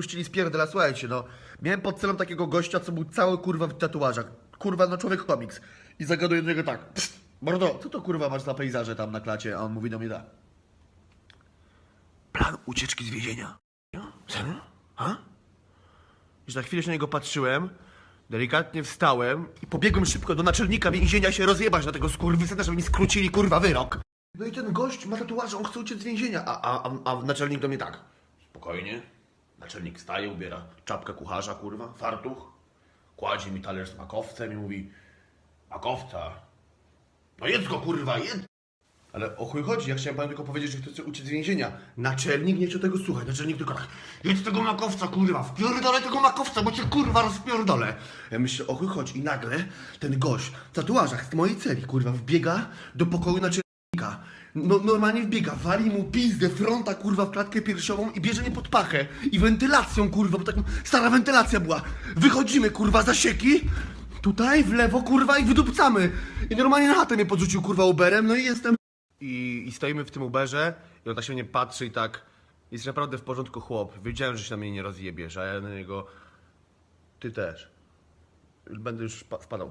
puścili spierdela, słuchajcie, no. Miałem pod celem takiego gościa, co był cały kurwa w tatuażach. Kurwa, no człowiek komiks. I zagaduję do niego tak. Mordo, co to kurwa masz za pejzaże tam na klacie? A on mówi do mnie tak. Plan ucieczki z więzienia. Serio? Ha? I na chwilę się na niego patrzyłem, delikatnie wstałem i pobiegłem szybko do naczelnika więzienia się rozjebać na tego skurwysyna, żeby mi skrócili kurwa wyrok. No i ten gość ma tatuaże, on chce uciec z więzienia, a, a, a, a naczelnik do mnie tak. Spokojnie. Naczelnik wstaje, ubiera czapkę kucharza, kurwa, fartuch, kładzie mi talerz z makowcem i mówi makowca, no jedz go kurwa, jedz. Ale o chuj chodzi, ja chciałem panu tylko powiedzieć, że chcę uciec z więzienia. Naczelnik nie chciał tego słuchać, naczelnik tylko tak, jedz tego makowca, kurwa, wpierdolę tego makowca, bo cię kurwa rozpierdolę. Ja myślę, o chuj chodzi i nagle ten gość w tatuażach z mojej celi, kurwa, wbiega do pokoju naczelnika. No, normalnie wbiega, wali mu pizdę fronta, kurwa, w klatkę piersiową i bierze mnie pod pachę. I wentylacją, kurwa, bo taką stara wentylacja była. Wychodzimy, kurwa, za sieki, tutaj, w lewo, kurwa, i wydupcamy. I normalnie na chatę mnie podrzucił, kurwa, Uberem, no i jestem i, I stoimy w tym Uberze i on tak się mnie patrzy i tak jest naprawdę w porządku chłop. Wiedziałem, że się na mnie nie rozjebiesz, a ja na niego ty też. Będę już pa- wpadał.